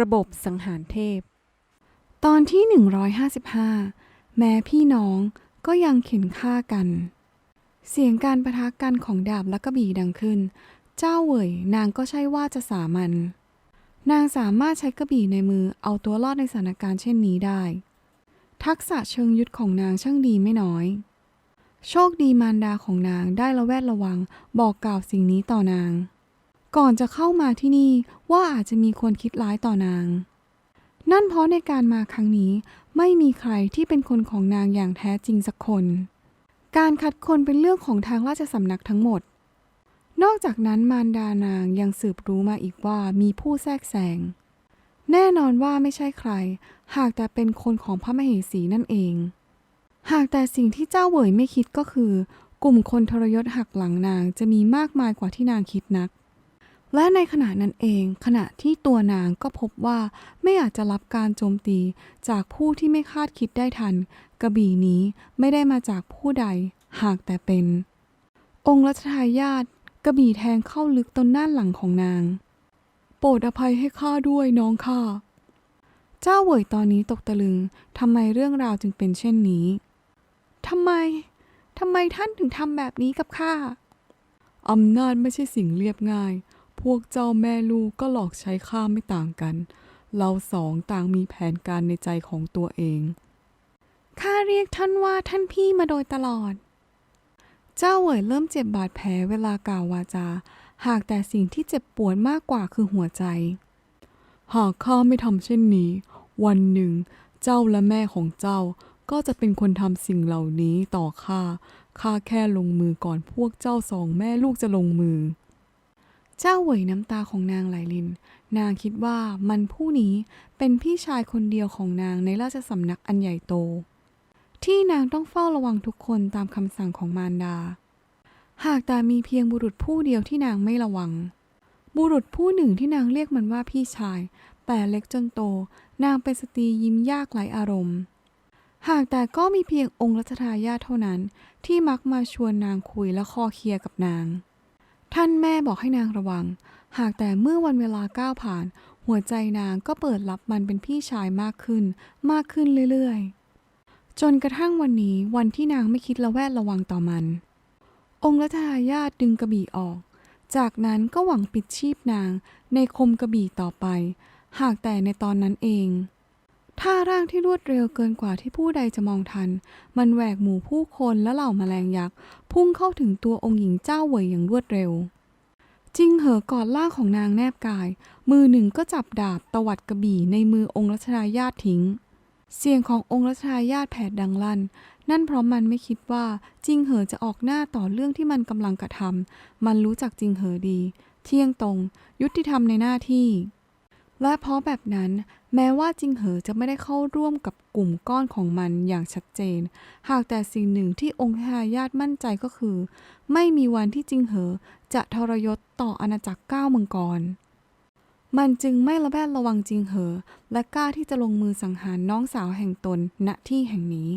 ระบบสังหารเทพ ตอนที่ 155 แม้พี่น้องก็ยังเข็นฆ่ากัน เสียงการประทะกันของดาบและกระบี่ดังขึ้น เจ้าเวยนางก็ใช่ว่าจะสามัญนางสามารถใช้กระบี่ในมือเอาตัวรอดในสถานการณ์เช่นนี้ได้ ทักษะเชิงยุทธของนางช่างดีไม่น้อย โชคดีมารดาของนางได้ระแวดระวังบอกกล่าวสิ่งนี้ต่อนาง ก่อนจะเข้ามาที่นี่ว่าอาจจะมีคนคิดร้ายต่อนาง นั่นเพราะในการมาครั้งนี้ไม่มีใครที่เป็นคนของนางอย่างแท้จริงสักคน การคัดคนเป็นเรื่องของทางราชสำนักทั้งหมด นอกจากนั้นมารดานางยังสืบรู้มาอีกว่ามีผู้แทรกแซงแน่นอนว่าไม่ใช่ใคร หากแต่เป็นคนของพระมเหสีนั่นเอง หากแต่สิ่งที่เจ้าเหวยไม่คิดก็คือ กลุ่มคนทรยศหักหลังนางจะมีมากมายกว่าที่นางคิดนัก และในขณะนั้นเอง ขณะที่ตัวนางก็พบว่าไม่อาจจะรับการโจมตีจากผู้ที่ไม่คาดคิดได้ทัน กระบี่นี้ไม่ได้มาจากผู้ใดหากแต่เป็น องค์รัชทายาทกระบี่แทงเข้าลึกต้นด้านหลังของนาง โปรดอภัยให้ข้าด้วยน้องข้าเจ้าเหวยตอนนี้ตกตะลึงทำไมเรื่องราวจึงเป็นเช่นนี้ทำไมทำไมท่านถึงทำแบบนี้กับข้าอำนาจไม่ใช่สิ่งเรียบง่าย วกเจ้าแม่ลูกก็หลอกใช้ข้าไม่ต่างกัน เราสองต่างมีแผนการในใจของตัวเอง ข้าเรียกท่านว่าท่านพี่มาโดยตลอด เจ้าเหวยเริ่มเจ็บบาดแผลเวลากล่าววาจา หากแต่สิ่งที่เจ็บปวดมากกว่าคือหัวใจ หากข้าไม่ทำเช่นนี้ วันหนึ่ง เจ้าและแม่ของเจ้าก็จะเป็นคนทำสิ่งเหล่านี้ต่อข้า ข้าแค่ลงมือก่อนพวกเจ้าสองแม่ลูกจะลงมือ เจ้าเหวยน้ำตาของนางไหลลิน นางคิดว่ามันผู้นี้เป็นพี่ชายคนเดียวของนางในราชสำนักอันใหญ่โต ที่นางต้องเฝ้าระวังทุกคนตามคำสั่งของมารดา หากแต่มีเพียงบุรุษผู้เดียวที่นางไม่ระวัง บุรุษผู้หนึ่งที่นางเรียกมันว่าพี่ชาย แต่เล็กจนโต นางเป็นสตรียิ้มยากหลายอารมณ์ หากแต่ก็มีเพียงองค์รัชทายาทเท่านั้นที่มักมาชวนนางคุยและคอเคลียร์กับนาง ท่านแม่บอกให้นางระวัง หากแต่เมื่อวันเวลาก้าวผ่าน หัวใจนางก็เปิดรับมันเป็นพี่ชายมากขึ้น มากขึ้นเรื่อยๆ จนกระทั่งวันนี้วันที่นางไม่คิดระแวดระวังต่อมัน องค์รัชทายาทดึงกระบี่ออก จากนั้นก็หวังปิดชีพนางในคมกระบี่ต่อไป หากแต่ในตอนนั้นเอง ท่าร่างที่รวดเร็วเกินกว่าที่ผู้ใดจะมองทัน มันแหวกหมู่ผู้คนและเหล่าแมลงยักษ์พุ่งเข้าถึงตัวองค์หญิงเจ้าเวยอย่างรวดเร็วจิงเหอกอดล่างของนางแนบกาย มือหนึ่งก็จับดาบตวัดกระบี่ในมือองค์รัชทายาททิ้ง เสียงขององค์รัชทายาทแผดดังลั่น นั่นเพราะมันไม่คิดว่าจิงเหอจะออกหน้าต่อเรื่องที่มันกำลังกระทำมันรู้จักจิงเหอดี เที่ยงตรง ยุติธรรมในหน้าที่ และเพราะแบบนั้นแม้ว่าจิงเหอจะไม่ได้เข้าร่วมกับกลุ่มก้อนของมันอย่างชัดเจน หากแต่สิ่งหนึ่งที่องค์ทายาทมั่นใจก็คือ ไม่มีวันที่จิงเหอจะทรยศต่ออาณาจักรก้าวมังกร มันจึงไม่ระแวดระวังจิงเหอ และกล้าที่จะลงมือสังหารน้องสาวแห่งตนณที่แห่งนี้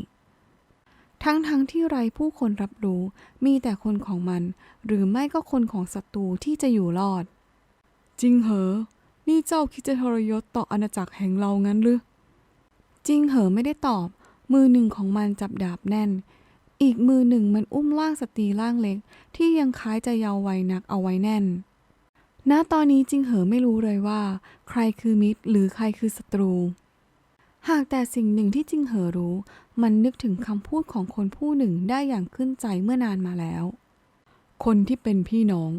ทั้งๆทที่ไรผู้คนรับรู้ มีแต่คนของมัน หรือไม่ก็คนของศัตรูที่จะอยู่รอด จิงเหอ นี่เจ้าคิดจะทรยศต่ออาณาจักรแห่งเรางั้นหรือ จิงเหอไม่ได้ตอบ มือหนึ่งของมันจับดาบแน่น อีกมือหนึ่งมันอุ้มร่างสตรีร่างเล็ก ที่ยังคล้ายจะเยาว์วัยนักเอาไว้แน่น ณ ตอนนี้จิงเหอไม่รู้เลยว่า ใครคือมิตรหรือใครคือศัตรู หากแต่สิ่งหนึ่งที่จิงเหอรู้ มันนึกถึงคำพูดของคนผู้หนึ่งได้อย่างขึ้นใจเมื่อนานมาแล้ว คนที่เป็นพี่น้อง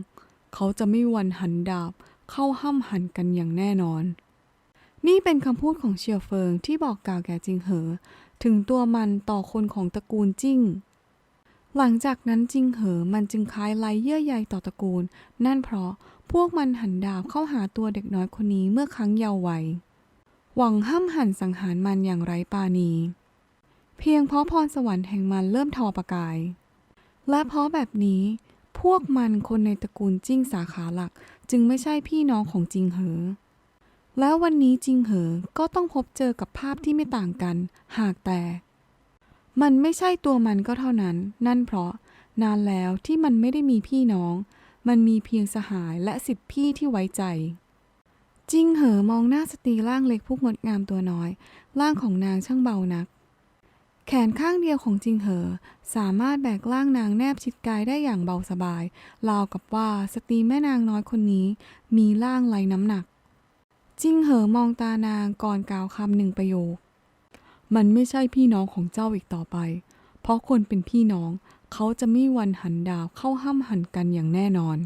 เขาจะไม่วันหันดาบ เข้าห้ามหันกันอย่างแน่นอน นี่เป็นคำพูดของเชียวเฟิงที่บอกกล่าวแก่จิงเหอ ถึงตัวมันต่อคนของตระกูลจิ้ง หลังจากนั้นจิงเหอมันจึงคล้ายไร้เยื่อใยต่อตระกูล นั่นเพราะพวกมันหันดาบเข้าหาตัวเด็กน้อยคนนี้เมื่อครั้งเยาว์วัย หวังห้ามหันสังหารมันอย่างไร้ปาณี เพียงเพราะพรสวรรค์แห่งมันเริ่มทอประกาย และเพราะแบบนี้พวกมันคนในตระกูลจิ้งสาขาหลัก จึงไม่ใช่พี่น้องของจิงเหอ แล้ววันนี้จิงเหอก็ต้องพบเจอกับภาพที่ไม่ต่างกัน หากแต่ มันไม่ใช่ตัวมันก็เท่านั้น นั่นเพราะนานแล้วที่มันไม่ได้มีพี่น้อง มันมีเพียงสหายและสิทธิพี่ที่ไว้ใจจิงเหอมองหน้าสตรีร่างเล็กผู้งดงามตัวน้อย ร่างของนางช่างเบานัก แขนข้างเดียวของจิงเหอ สามารถแบกร่างนางแนบชิดกายได้อย่างเบาสบายราวกับว่าสตรีแม่นางน้อยคนนี้ มีร่างไรน้ำหนัก จิงเหอมองตานางก่อนกล่าวคำหนึ่งประโยค มันไม่ใช่พี่น้องของเจ้าอีกต่อไป เพราะคนเป็นพี่น้อง เขาจะไม่วันหันดาวเข้าห้ามหันกันอย่างแน่นอน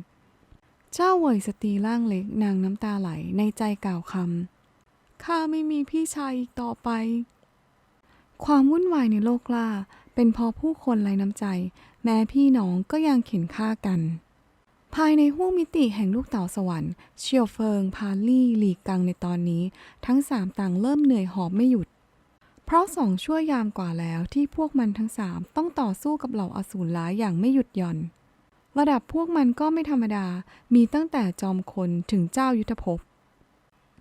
เจ้าเวยสตรีร่างเล็กนางน้ำตาไหลในใจกล่าวคำข้าไม่มีพี่ชายอีกต่อไป ความวุ่นวายในโลกล่า เป็นเพราะผู้คนไร้น้ำใจ แม้พี่น้องก็ยังเข็นฆ่ากัน ภายในห้วงมิติแห่งลูกเต่าสวรรค์เชียวเฟิง พาลี่หลีกังในตอนนี้ ทั้งสามต่างเริ่มเหนื่อยหอบไม่หยุด เพราะสองชั่วยามกว่าแล้วที่พวกมันทั้งสามต้องต่อสู้กับเหล่าอสูรร้ายอย่างไม่หยุดหย่อน ระดับพวกมันก็ไม่ธรรมดา มีตั้งแต่จอมคนถึงเจ้ายุทธภพ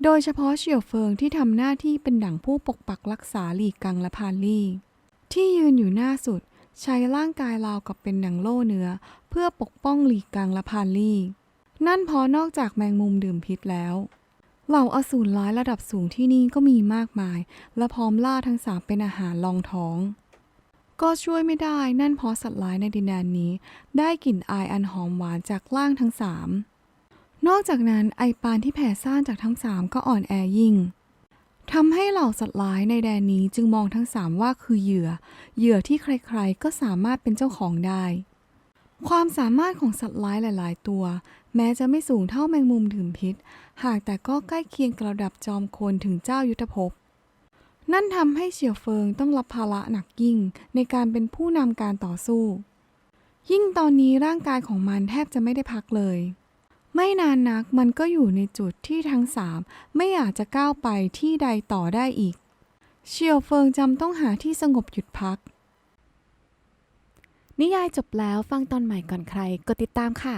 โดยเฉพาะเฉียวเฟิงที่ทำหน้าที่เป็นดั่งผู้ปกปักรักษาหลีกังและพาลี่ ที่ยืนอยู่หน้าสุด ใช้ร่างกายราวกับเป็นดั่งโล่เนื้อ เพื่อปกป้องหลีกังและพาลี่ นั่นเพราะนอกจากแมงมุมดื่มพิษแล้ว เหล่าอสูรร้ายระดับสูงที่นี่ก็มีมากมาย และพร้อมล่าทั้งสามเป็นอาหารรองท้องก็ช่วยไม่ได้นั่นเพราะสัตว์ร้ายในดินแดนนี้ ได้กลิ่นอายอันหอมหวานจากร่างทั้งสาม นอกจากนั้นไอปานที่แผ่ซ่านจากทั้งสามก็อ่อนแอยิ่งทำให้เหล่าสัตว์ร้ายในแดนนี้จึงมองทั้งสามว่าคือเหยื่อ เหยื่อที่ใครๆ ก็สามารถเป็นเจ้าของได้ ความสามารถของสัตว์ร้ายหลายๆ ตัว แม้จะไม่สูงเท่าแมงมุมดื่มพิษ หากแต่ก็ใกล้เคียงกระดับจอมโคนถึงเจ้ายุทธภพ นั่นทำให้เฉียวเฟิงต้องรับภาระหนักยิ่งในการเป็นผู้นำการต่อสู้ ยิ่งตอนนี้ร่างกายของมันแทบจะไม่ได้พักเลย ไม่นานนักมันก็อยู่ในจุดที่ทั้งสามไม่อาจจะก้าวไปที่ใดต่อได้อีก เฉียวเฟิงจำต้องหาที่สงบหยุดพัก นิยายจบแล้วฟังตอนใหม่ก่อนใครกดติดตามค่ะ